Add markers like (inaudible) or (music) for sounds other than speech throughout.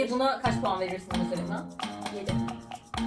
Peki buna kaç puan verirsin üzerinden? 7.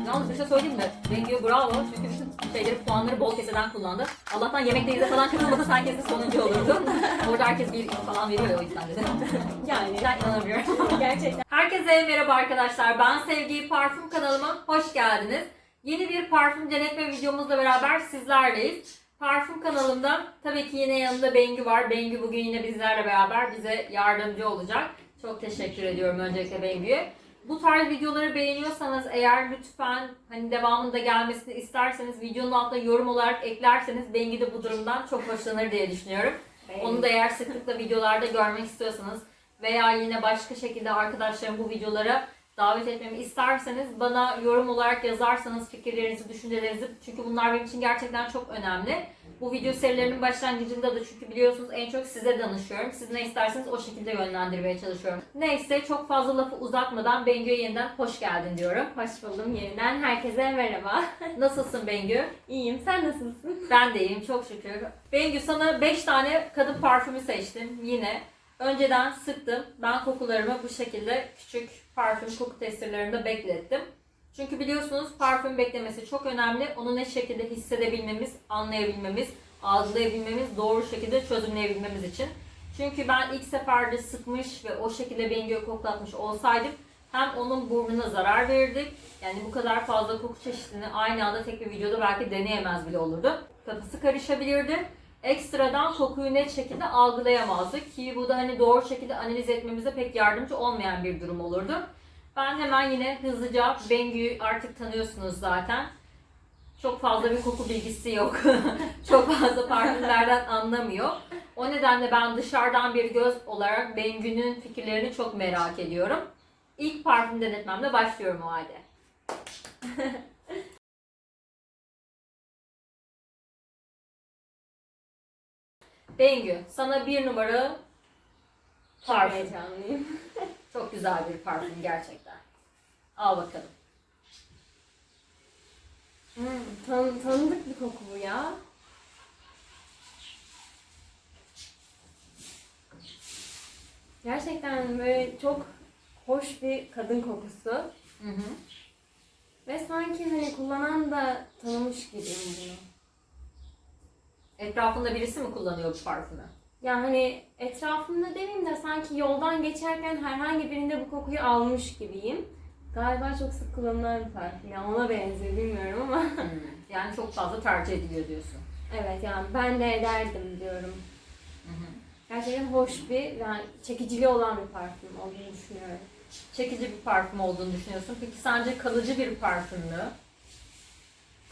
Yalnız bir şey söyleyeyim mi? Bengü'ye bravo. Çünkü bütün şeyleri, puanları bol keseden kullandı. Allah'tan yemekteyiz falan katılmadı. Sen kesin sonuncu olurdun. (laughs) Orada herkes bir falan veriyor ya o yüzden dedim. (laughs) Yani Ben inanamıyorum. (laughs) gerçekten. Herkese merhaba arkadaşlar. Ben Sevgi Parfüm kanalıma hoş geldiniz. Yeni bir parfüm denetme videomuzla beraber sizlerleyiz. Parfüm kanalımda tabii ki yine yanımda Bengü var. Bengü bugün yine bizlerle beraber bize yardımcı olacak. Çok teşekkür ediyorum öncelikle Bengü'ye. Bu tarz videoları beğeniyorsanız eğer lütfen hani devamında gelmesini isterseniz videonun altına yorum olarak eklerseniz Bengü de bu durumdan çok hoşlanır diye düşünüyorum. Onu da eğer sıklıkla videolarda görmek istiyorsanız veya yine başka şekilde arkadaşlarım bu videolara davet etmemi isterseniz bana yorum olarak yazarsanız fikirlerinizi, düşüncelerinizi çünkü bunlar benim için gerçekten çok önemli. Bu video serilerinin başlangıcında da çünkü biliyorsunuz en çok size danışıyorum. Siz ne isterseniz o şekilde yönlendirmeye çalışıyorum. Neyse çok fazla lafı uzatmadan Bengü'ye yeniden hoş geldin diyorum. Hoş buldum yeniden. Herkese merhaba. (laughs) Nasılsın Bengü? İyiyim. Sen nasılsın? Ben de iyiyim çok şükür. Bengü sana 5 tane kadın parfümü seçtim yine. Önceden sıktım. Ben kokularımı bu şekilde küçük parfüm koku testerlarında beklettim. Çünkü biliyorsunuz parfüm beklemesi çok önemli. Onu ne şekilde hissedebilmemiz, anlayabilmemiz, algılayabilmemiz, doğru şekilde çözümleyebilmemiz için. Çünkü ben ilk seferde sıkmış ve o şekilde Bengü'ye koklatmış olsaydım hem onun burnuna zarar verirdik. Yani bu kadar fazla koku çeşidini aynı anda tek bir videoda belki deneyemez bile olurdu. Kafası karışabilirdi. Ekstradan kokuyu net şekilde algılayamazdık ki bu da hani doğru şekilde analiz etmemize pek yardımcı olmayan bir durum olurdu. Ben hemen yine hızlıca Bengü'yü artık tanıyorsunuz zaten. Çok fazla bir koku bilgisi yok. (laughs) Çok fazla parfümlerden anlamıyor. O nedenle ben dışarıdan bir göz olarak Bengü'nün fikirlerini çok merak ediyorum. İlk parfüm denetmemle başlıyorum o halde. (laughs) Bengü, sana bir numara parfüm. Heyecanlıyım. (laughs) Çok güzel bir parfüm gerçekten. Al bakalım. Hmm, tan- tanıdık bir koku bu ya. Gerçekten böyle çok hoş bir kadın kokusu. Hı hı. Ve sanki hani kullanan da tanımış gibiyim bunu. Etrafında birisi mi kullanıyor bu parfümü? Yani hani etrafımda demeyeyim de sanki yoldan geçerken herhangi birinde bu kokuyu almış gibiyim. Galiba çok sık kullanılan bir parfüm. Yani ona benziyor bilmiyorum ama. Hmm. Yani çok fazla tercih ediliyor diyorsun. evet yani ben de ederdim diyorum. Hı hı. Gerçekten hoş bir, yani çekiciliği olan bir parfüm olduğunu düşünüyorum. Çekici bir parfüm olduğunu düşünüyorsun. Peki sence kalıcı bir parfüm mü?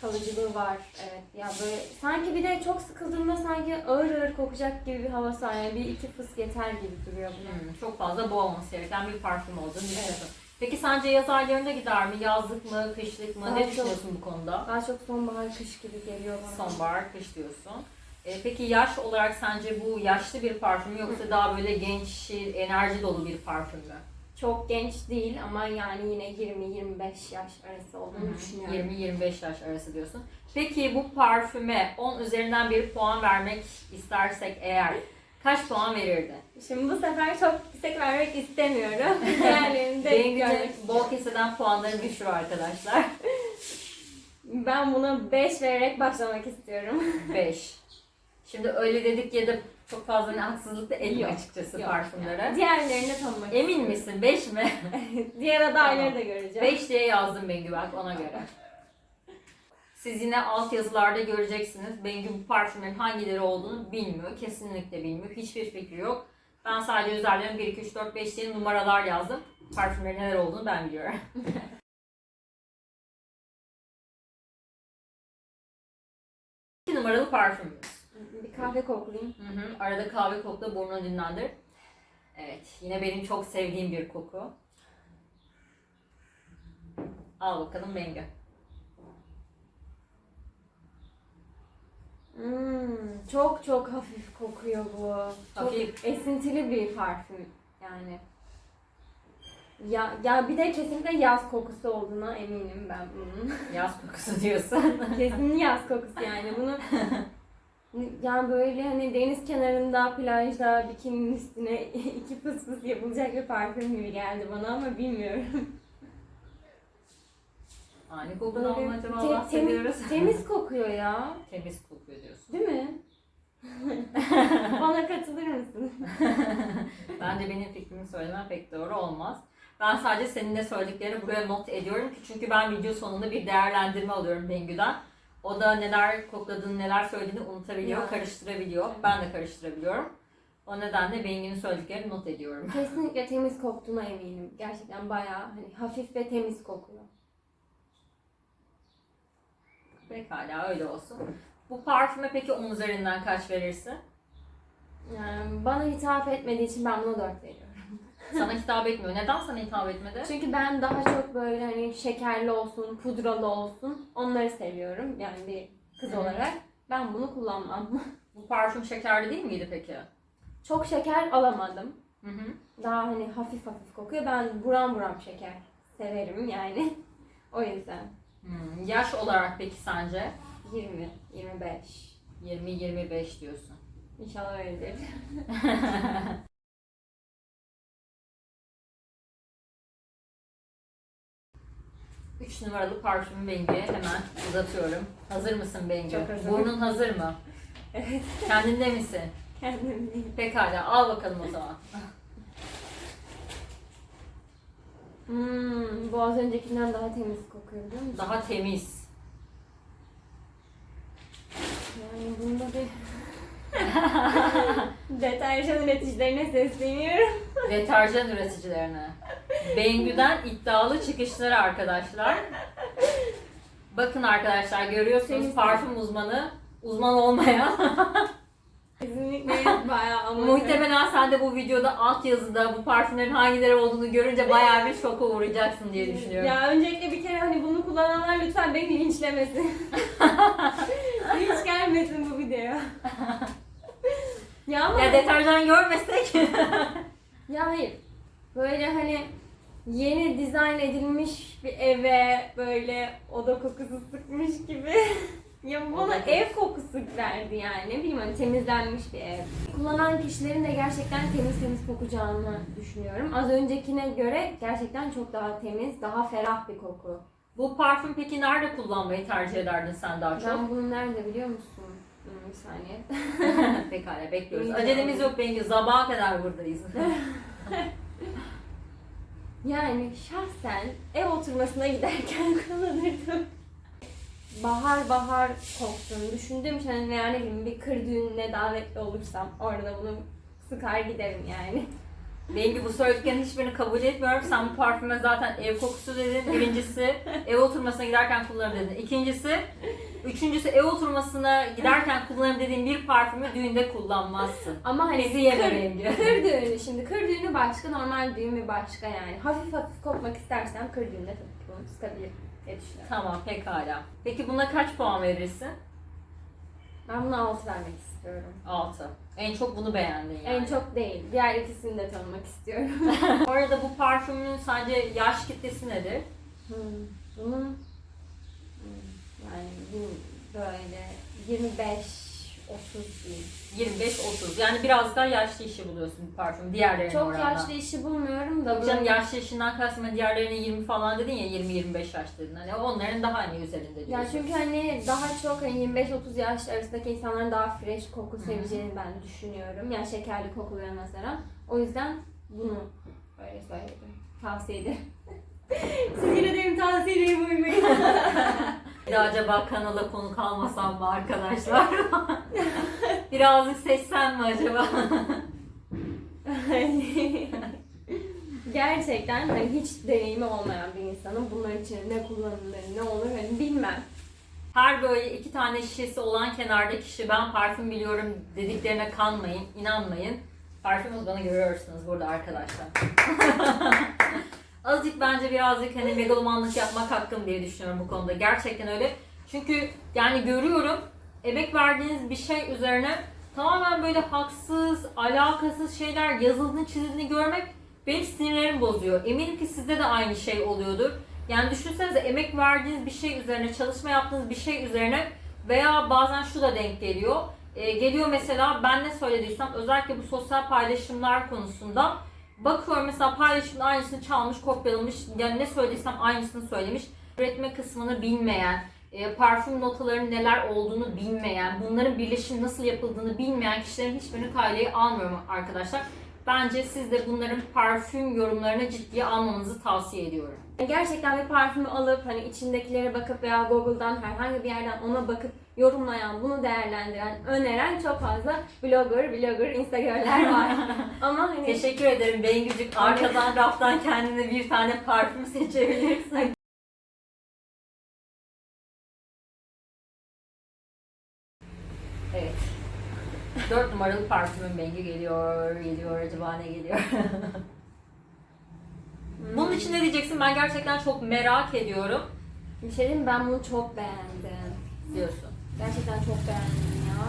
Kalıcılığı var, evet. Ya böyle sanki bir de çok sıkıldığımda sanki ağır ağır kokacak gibi bir havası var. Yani bir iki fıs yeter gibi duruyor buna. Hmm, çok fazla boğulması gereken bir parfüm olduğunu düşünüyorsun. Peki sence yaz aylarında gider mi? Yazlık mı, kışlık mı? Daha ne çok- düşünüyorsun bu konuda? Daha çok sonbahar, kış gibi geliyor bana. Sonbahar, kış diyorsun. E, peki yaş olarak sence bu yaşlı bir parfüm yoksa daha böyle genç, enerji dolu bir parfüm mü? Çok genç değil ama yani yine 20-25 yaş arası olduğunu düşünüyorum. 20-25 yaş arası diyorsun. Peki bu parfüme 10 üzerinden bir puan vermek istersek eğer kaç puan verirdi? Şimdi bu sefer çok yüksek vermek istemiyorum. (laughs) Diğerlerini de görmek istiyorum. bol keseden puanları düşür arkadaşlar. (laughs) Ben buna 5 vererek başlamak istiyorum. 5. Şimdi öyle dedik ya da çok fazla ne haksızlık da Yok, açıkçası Yok, parfümlere. yani Diğerlerini tanımak Emin misin? 5 mi? (laughs) Diğer adayları da göreceğim. 5 diye yazdım Bengü bak ona göre. Siz yine alt yazılarda göreceksiniz. Bengü bu parfümlerin hangileri olduğunu bilmiyor. Kesinlikle bilmiyor. Hiçbir fikri yok. Ben sadece üzerlerine 1, 2, 3, 4, 5 diye numaralar yazdım. Parfümlerin neler olduğunu ben biliyorum. (laughs) Numaralı parfümümüz. Kahve koklayayım. Hı hı. Arada kahve kokla burnunu dinlendir. Evet. Yine benim çok sevdiğim bir koku. Al bakalım Bengü. Hmm, çok çok hafif kokuyor bu. Çok Hafif. esintili bir parfüm yani. Ya, ya bir de kesinlikle yaz kokusu olduğuna eminim ben bunun. Yaz kokusu diyorsun. (laughs) Kesin yaz kokusu yani. Bunu (laughs) Yani böyle hani deniz kenarında, plajda, bikininin üstüne (laughs) iki fıs fıs yapılacak bir parfüm gibi geldi bana ama bilmiyorum. Aynı kokudan mı acaba bahsediyoruz? temiz, temiz (laughs) kokuyor ya. Temiz kokuyor diyorsun. Değil mi? (laughs) bana katılır mısın? Bence benim fikrimi söylemem pek doğru olmaz. Ben sadece senin de söylediklerini buraya not ediyorum ki çünkü ben video sonunda bir değerlendirme alıyorum Bengü'den. O da neler kokladığını, neler söylediğini unutabiliyor, Ya. karıştırabiliyor. Ben de karıştırabiliyorum. O nedenle Bengü'nün söylediklerini not ediyorum. Kesinlikle temiz koktuğuna eminim. Gerçekten bayağı hani hafif ve temiz kokuyor. Pekala öyle olsun. Bu parfüme peki 10 üzerinden kaç verirsin? Yani bana hitap etmediği için ben buna 4 veriyorum. Sana hitap etmiyor. Neden sana hitap etmedi? Çünkü ben daha çok böyle hani şekerli olsun, pudralı olsun onları seviyorum. Yani bir kız olarak. Ben bunu kullanmam. (laughs) Bu parfüm şekerli değil miydi peki? Çok şeker alamadım. Hı hı. Daha hani hafif hafif kokuyor. Ben buram buram şeker severim yani. (laughs) o yüzden Hmm, Yaş olarak peki sence? 20, 25. 20-25 diyorsun. İnşallah öyledir. (laughs) Üç numaralı parfümü Bengi'ye hemen uzatıyorum. Hazır mısın Bengi? Çok hazırım. Burnun hazır mı? Evet. Kendinde misin? Kendim değil. Pekala al bakalım o zaman. Hmm, bu az öncekinden daha temiz kokuyor biliyor musun? Daha temiz. Yani bunda bir... (laughs) Deterjan üreticilerine sesleniyorum. Deterjan üreticilerine. Bengü'den iddialı çıkışları arkadaşlar. Bakın arkadaşlar görüyorsunuz parfüm uzmanı, uzman olmayan. (laughs) Kesinlikle bayağı amatör. Muhtemelen sen de bu videoda alt yazıda bu parfümlerin hangileri olduğunu görünce bayağı bir şoka uğrayacaksın diye düşünüyorum. Ya öncelikle bir kere hani bunu kullananlar lütfen beni linçlemesin. (laughs) Linç gelmesin bu videoya. (laughs) ya ama Ya deterjan görmesek. (laughs) ya hayır. Böyle hani yeni dizayn edilmiş bir eve böyle oda kokusu sıkmış gibi. (laughs) ya bana ev kokusu verdi yani. Ne bileyim hani temizlenmiş bir ev. Kullanan kişilerin de gerçekten temiz temiz kokacağını düşünüyorum. Az öncekine göre gerçekten çok daha temiz, daha ferah bir koku. bu parfüm peki nerede kullanmayı tercih ederdin sen daha çok? Ben bunu nerede biliyor musun? Hmm, bir saniye. (laughs) Pekala bekliyoruz. İyi, Acelemiz tamam. yok Bengi. Sabaha kadar buradayız. (laughs) Yani şahsen ev oturmasına giderken (laughs) kullanırdım. Bahar bahar koktuğunu düşündüğüm için hani ne bileyim bir kır düğününe davetli olursam orada bunu sıkar giderim yani. Bengi bu söylediklerin hiçbirini kabul etmiyorum. Sen bu parfüme zaten ev kokusu dedin. Birincisi ev oturmasına giderken kullanırım dedin. İkincisi, üçüncüsü ev oturmasına giderken kullanırım dediğin bir parfümü düğünde kullanmazsın. Ama hani Bizi yeme kır, kır düğünü şimdi kır düğünü başka normal düğün bir başka yani. Hafif hafif kokmak istersem kır düğünde tabii ki bunu sıkabilirim diye düşünüyorum. Tamam pekala. Peki buna kaç puan verirsin? Ben buna 6 vermek istiyorum. 6. En çok bunu beğendin yani. En çok değil. Diğer ikisini de tanımak istiyorum. (laughs) Bu arada bu parfümün sence yaş kitlesi nedir? Hmm, Bunun hmm, yani bu böyle 25 30 değil. 25-30. Yani biraz daha yaşlı işi buluyorsun bu parfüm diğerlerine Çok oranla. yaşlı işi bulmuyorum da Tabii bu canım yaşlı yaşından kastım hani diğerlerine 20 falan dedin ya 20-25 yaş dedin. Hani onların daha hani üzerinde diyorsun. ya çünkü hani daha çok hani 25-30 yaş arasındaki insanların daha fresh koku seveceğini ben düşünüyorum. Yani şekerli kokulara mesela. O yüzden bunu öyle söyledim. Tavsiye ederim. (laughs) Siz yine de benim tavsiyelerimi uymayın. (laughs) Bir de acaba kanala konuk almasam mı arkadaşlar? (laughs) Birazcık seçsem mi acaba? (laughs) Gerçekten hani hiç deneyimi olmayan bir insanın bunlar için ne kullanılır, ne olur hani bilmem. Her böyle iki tane şişesi olan kenarda kişi ben parfüm biliyorum dediklerine kanmayın, inanmayın. Parfüm uzmanı görüyorsunuz burada arkadaşlar. (laughs) Azıcık bence birazcık hani megalomanlık yapmak hakkım diye düşünüyorum bu konuda. Gerçekten öyle. Çünkü yani görüyorum emek verdiğiniz bir şey üzerine tamamen böyle haksız, alakasız şeyler yazıldığını çizildiğini görmek benim sinirlerimi bozuyor. Eminim ki sizde de aynı şey oluyordur. Yani düşünsenize emek verdiğiniz bir şey üzerine, çalışma yaptığınız bir şey üzerine veya bazen şu da denk geliyor. E, geliyor mesela ben ne söylediysem özellikle bu sosyal paylaşımlar konusunda bakıyorum mesela paylaşımın aynısını çalmış, kopyalamış. Yani ne söylediysem aynısını söylemiş. Üretme kısmını bilmeyen, e, parfüm notalarının neler olduğunu bilmeyen, bunların birleşim nasıl yapıldığını bilmeyen kişilerin hiçbirini kaydeye almıyorum arkadaşlar. Bence siz de bunların parfüm yorumlarını ciddiye almanızı tavsiye ediyorum. Gerçekten bir parfümü alıp hani içindekilere bakıp veya Google'dan herhangi bir yerden ona bakıp yorumlayan, bunu değerlendiren, öneren çok fazla blogger, blogger, instagramler var. (laughs) Ama hani Teşekkür ederim Bengücük. Arkadan raftan kendine bir tane parfüm seçebilirsin. Evet. Dört numaralı parfümün Bengü geliyor, geliyor, acaba ne geliyor? Bunun için ne diyeceksin? Ben gerçekten çok merak ediyorum bir şey diyeyim ben bunu çok beğendim. diyorsun. Gerçekten çok beğendim ya.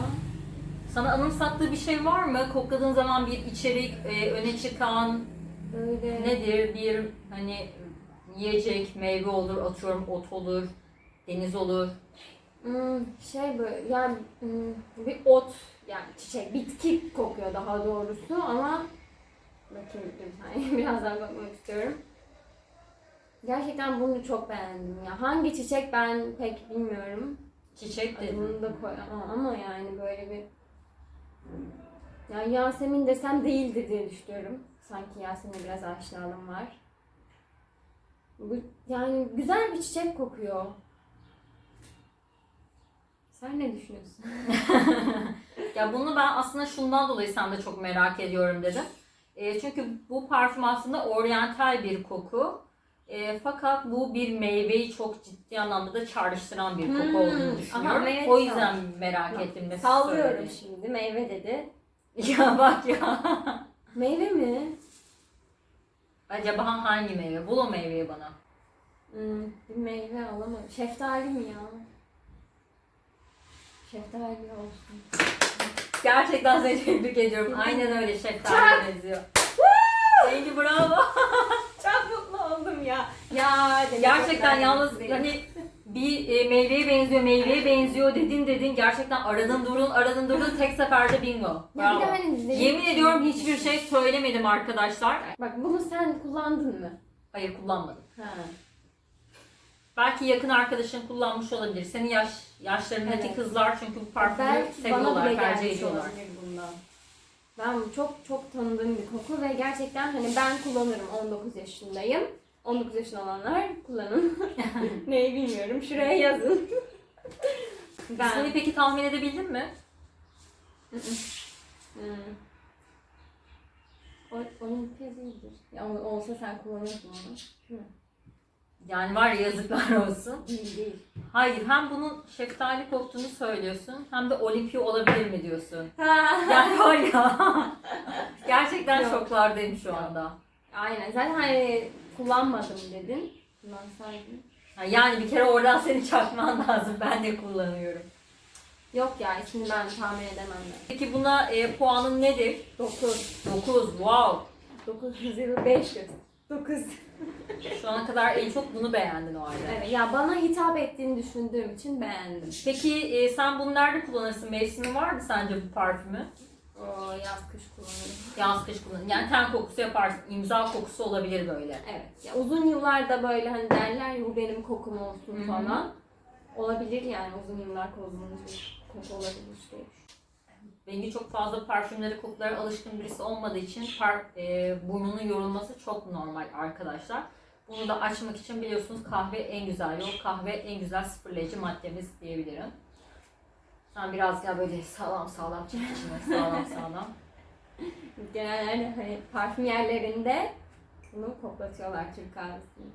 Sana anımsattığı bir şey var mı? Kokladığın zaman bir içerik e, öne çıkan Böyle nedir? Bir hani yiyecek, meyve olur, atıyorum ot olur, deniz olur. Hmm, şey böyle yani hmm, bir ot yani çiçek bitki kokuyor daha doğrusu ama bakayım saniye (laughs) birazdan bakmak istiyorum. Gerçekten bunu çok beğendim ya. Hangi çiçek ben pek bilmiyorum. Çiçek dedim. Adını da koyamam ama yani böyle bir yani Yasemin desem değildir diye düşünüyorum. Sanki Yasemin'e biraz aşinalığım var. Bu, yani güzel bir çiçek kokuyor. Sen ne düşünüyorsun? (laughs) Ya bunu ben aslında şundan dolayı sen de çok merak ediyorum dedim. E, çünkü bu parfüm aslında oryantal bir koku. E, fakat bu bir meyveyi çok ciddi anlamda da çağrıştıran bir koku Hmm, olduğunu aha, düşünüyorum. evet, o yüzden merak ettim. ne Sallıyorum şimdi. Meyve dedi. (laughs) Ya bak ya. Meyve mi? Acaba hangi meyve? Bul o meyveyi bana. Hmm, bir meyve alamadım. Şeftali mi ya? Şeftali olsun. Gerçekten seni tebrik ediyorum. Aynen öyle şeftali benziyor. Rengi bravo. (laughs) Ya. Ya demek Gerçekten yalnız ben- hani bir e, meyveye benziyor, meyveye benziyor dedin dedin. Gerçekten aradın durun, aradın durun tek seferde bingo. Ya bir Bravo. de hani- Yemin ediyorum hiçbir şey söylemedim arkadaşlar. Bak bunu sen kullandın mı? Hayır kullanmadım. Ha. Belki yakın arkadaşın kullanmış olabilir. Senin yaş yaşlarındaki Evet. kızlar çünkü bu parfümü Belki bana seviyorlar, bile tercih gelmiş ediyorlar. olabilir bundan. Ben çok çok tanıdığım bir koku ve gerçekten hani ben kullanırım 19 yaşındayım. 19 yaşında olanlar kullanın. (laughs) Neyi bilmiyorum. Şuraya yazın. ben. İsmini peki tahmin edebildin mi? Hmm. O, olimpia değildir. Ya o- olsa sen kullanırdın onu. Değil mi? Yani var ya yazıklar olsun. Değil değil. Hayır hem bunun şeftali koktuğunu söylüyorsun hem de olimpiya olabilir mi diyorsun. Yani var ya. (laughs) Gerçekten Yok. şoklardayım şu anda. Aynen. Zaten hani kullanmadım dedin. Kullansaydın. Ha, Yani bir kere oradan seni çakman lazım. Ben de kullanıyorum. Yok ya ismini ben tahmin edemem ben. Peki buna e, puanın nedir? 9. 9. Wow. 9 0 5 9. Şu ana kadar en çok bunu beğendin o halde. Evet ya bana hitap ettiğini düşündüğüm için beğendim. Peki e, sen bunu nerede kullanırsın? Mevsimi var mı sence bu parfümü? Yaz kış kullanırım. Yaz kış kullan. Yani ten kokusu yaparsın. İmza kokusu olabilir böyle. Evet. Ya uzun yıllarda böyle hani derler ya bu benim kokum olsun Hı hı. falan. Olabilir yani uzun yıllar kullanılmış bir koku olabilir diye. Bengi çok fazla parfümlere, kokulara alışkın birisi olmadığı için par, e, burnunun yorulması çok normal arkadaşlar. Bunu da açmak için biliyorsunuz kahve en güzel yol. Kahve en güzel sıfırlayıcı maddemiz diyebilirim. Sen biraz daha böyle sağlam sağlam çek içine sağlam sağlam. (laughs) Genelde hani parfüm yerlerinde bunu koklatıyorlar Türk kahvesini.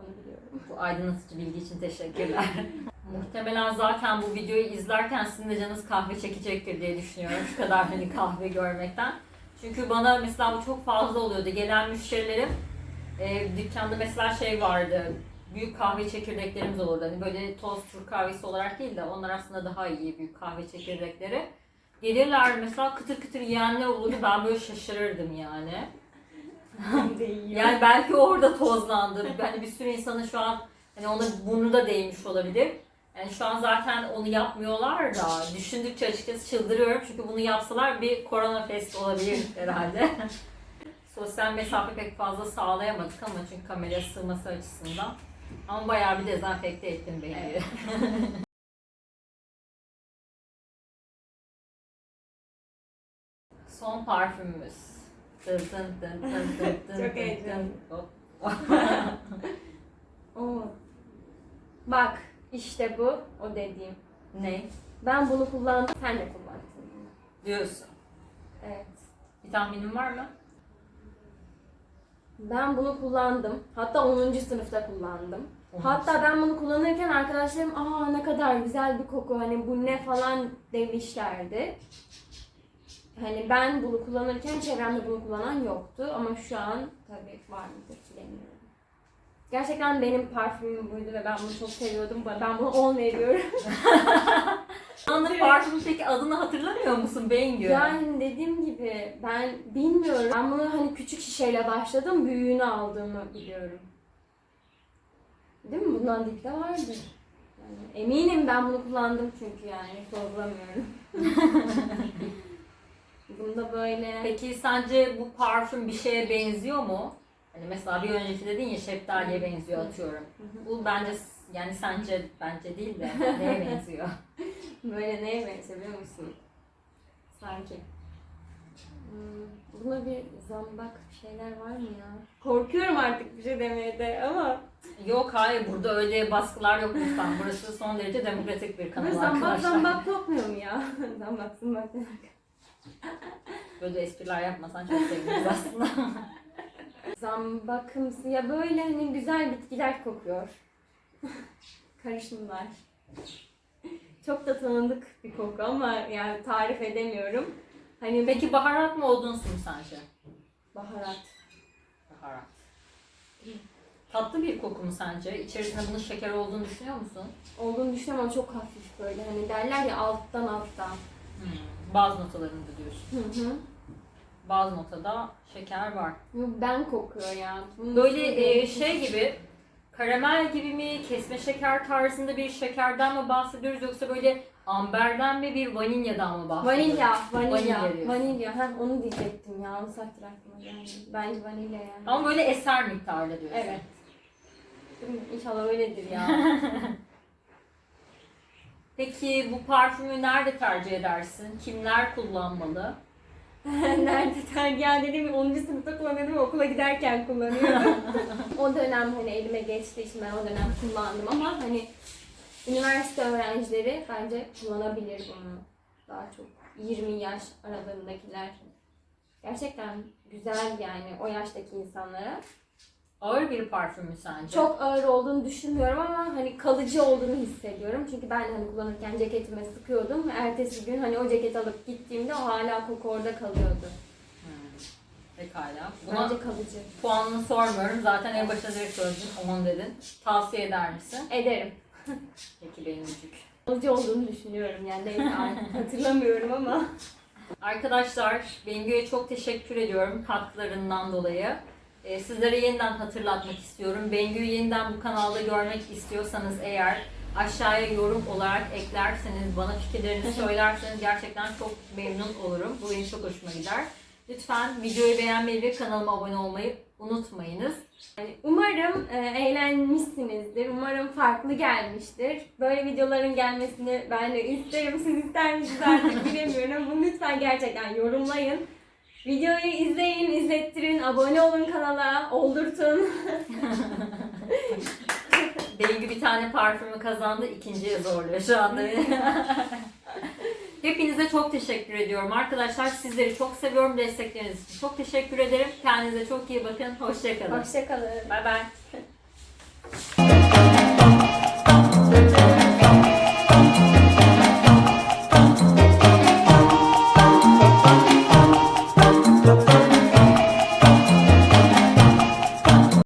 Onu biliyorum. Bu aydınlatıcı bilgi için teşekkürler. (laughs) Muhtemelen zaten bu videoyu izlerken sizin de canınız kahve çekecektir diye düşünüyorum. Şu kadar hani kahve görmekten. Çünkü bana mesela bu çok fazla oluyordu. Gelen müşterilerim e, dükkanda mesela şey vardı. Büyük kahve çekirdeklerimiz olurdu. Hani böyle toz Türk kahvesi olarak değil de onlar aslında daha iyi büyük kahve çekirdekleri. Gelirler mesela kıtır kıtır yiyenler olurdu. Ben böyle şaşırırdım yani. Yani belki orada tozlandı. Hani bir sürü insanın şu an hani ona burnu da değmiş olabilir. Yani şu an zaten onu yapmıyorlar da düşündükçe açıkçası çıldırıyorum çünkü bunu yapsalar bir korona fest olabilir herhalde. (laughs) Sosyal mesafe pek fazla sağlayamadık ama çünkü kameraya sığması açısından. Ama bayağı bir dezenfekte ettim beni. Evet. (laughs) Son parfümümüz. Dın dın dın dın dın dın (laughs) Çok dın heyecanlı. dın. Hop. (laughs) Oo. Bak işte bu o dediğim. ne Ben bunu kullandım. Sen de kullandın. diyorsun? Evet. Bir tahminin var mı? Ben bunu kullandım. Hatta 10. sınıfta kullandım. Hatta ben bunu kullanırken arkadaşlarım aa ne kadar güzel bir koku hani bu ne falan demişlerdi. Hani ben bunu kullanırken çevremde bunu kullanan yoktu ama şu an tabii var mıdır bilemiyorum. Gerçekten benim parfümüm buydu ve ben bunu çok seviyordum. Ben bunu 10 veriyorum. (laughs) Anlı parfümün peki adını hatırlamıyor musun Bengü? Yani dediğim gibi ben bilmiyorum. Ben bunu hani küçük şişeyle başladım. Büyüğünü aldığımı biliyorum. Değil mi? Bundan dipte vardı. Yani eminim ben bunu kullandım çünkü yani sorgulamıyorum. (laughs) Bunda böyle Peki sence bu parfüm bir şeye benziyor mu? Hani mesela bir önceki dedin ya şeftaliye benziyor atıyorum. Bu bence yani sence bence değil de (laughs) neye benziyor? böyle neye benziyor biliyor musun? Sanki. Hmm, buna bir zambak bir şeyler var mı ya? Korkuyorum artık bir şey demeye de ama Yok hayır burada öyle baskılar yok lütfen. Burası son derece demokratik bir kanal Böyle zambak arkadaşlar. zambak kokmuyor mu ya? (laughs) zambak zambak. Böyle espriler yapmasan çok seviniriz aslında. (laughs) Zambakımsı ya böyle hani güzel bitkiler kokuyor. (laughs) Karışımlar. Çok da tanıdık bir koku ama yani tarif edemiyorum. Hani Peki baharat mı olduğunsun sence? baharat. Baharat. Tatlı bir koku mu sence? İçerisinde bunun şeker olduğunu düşünüyor musun? Olduğunu düşünüyorum ama çok hafif böyle. Hani derler ya alttan alttan. Hmm. Bazı notalarında diyorsun. Hı hı. Bazı notada şeker var. Yok ben kokuyor ya. Bunun Böyle e, şey gibi karamel gibi mi, kesme şeker tarzında bir şekerden mi bahsediyoruz yoksa böyle amberden mi bir vanilyadan mı bahsediyoruz? Vanilya, vanilya, Vanilya vanilya. Ha, onu diyecektim ya. Onu saktır aklıma gelmedi. Bence vanilya yani. Ama böyle eser miktarda diyorsun. Evet. Değil mi? İnşallah öyledir ya. (laughs) Peki bu parfümü nerede tercih edersin? Kimler kullanmalı? (laughs) Nerede tergah dediğim 10. sınıfta kullanıyordum okula giderken kullanıyordum. (laughs) o dönem hani elime geçtiği için ben o dönem kullandım ama hani üniversite öğrencileri bence kullanabilir bunu. Daha çok 20 yaş aralarındakiler. Gerçekten güzel yani o yaştaki insanlara. Ağır bir parfüm mü sence? Çok ağır olduğunu düşünmüyorum ama hani kalıcı olduğunu hissediyorum. Çünkü ben hani kullanırken ceketime sıkıyordum. Ertesi gün hani o ceketi alıp gittiğimde o hala koku orada kalıyordu. Hmm. Pekala. Buna Bence kalıcı. puanını sormuyorum. Zaten en başta direkt söyledin. 10 dedin. Tavsiye eder misin? Ederim. Peki benim küçük. Kalıcı olduğunu düşünüyorum yani neyse artık (laughs) hatırlamıyorum ama. Arkadaşlar Bengü'ye çok teşekkür ediyorum katkılarından dolayı. Ee, sizlere yeniden hatırlatmak istiyorum. Bengü'yü yeniden bu kanalda görmek istiyorsanız eğer aşağıya yorum olarak eklerseniz, bana fikirlerinizi söylerseniz gerçekten çok memnun olurum. Bu benim çok hoşuma gider. Lütfen videoyu beğenmeyi ve kanalıma abone olmayı unutmayınız. Yani umarım e, eğlenmişsinizdir. Umarım farklı gelmiştir. Böyle videoların gelmesini ben de isterim. Siz ister misiniz artık bilemiyorum bunu lütfen gerçekten yorumlayın. Videoyu izleyin, izlettirin, abone olun kanala, oldurtun. (laughs) Bengü bir tane parfümü kazandı, ikinciye zorluyor şu anda. (laughs) Hepinize çok teşekkür ediyorum arkadaşlar. Sizleri çok seviyorum. Destekleriniz için çok teşekkür ederim. Kendinize çok iyi bakın. Hoşçakalın. Hoşçakalın. Bay bay. (laughs)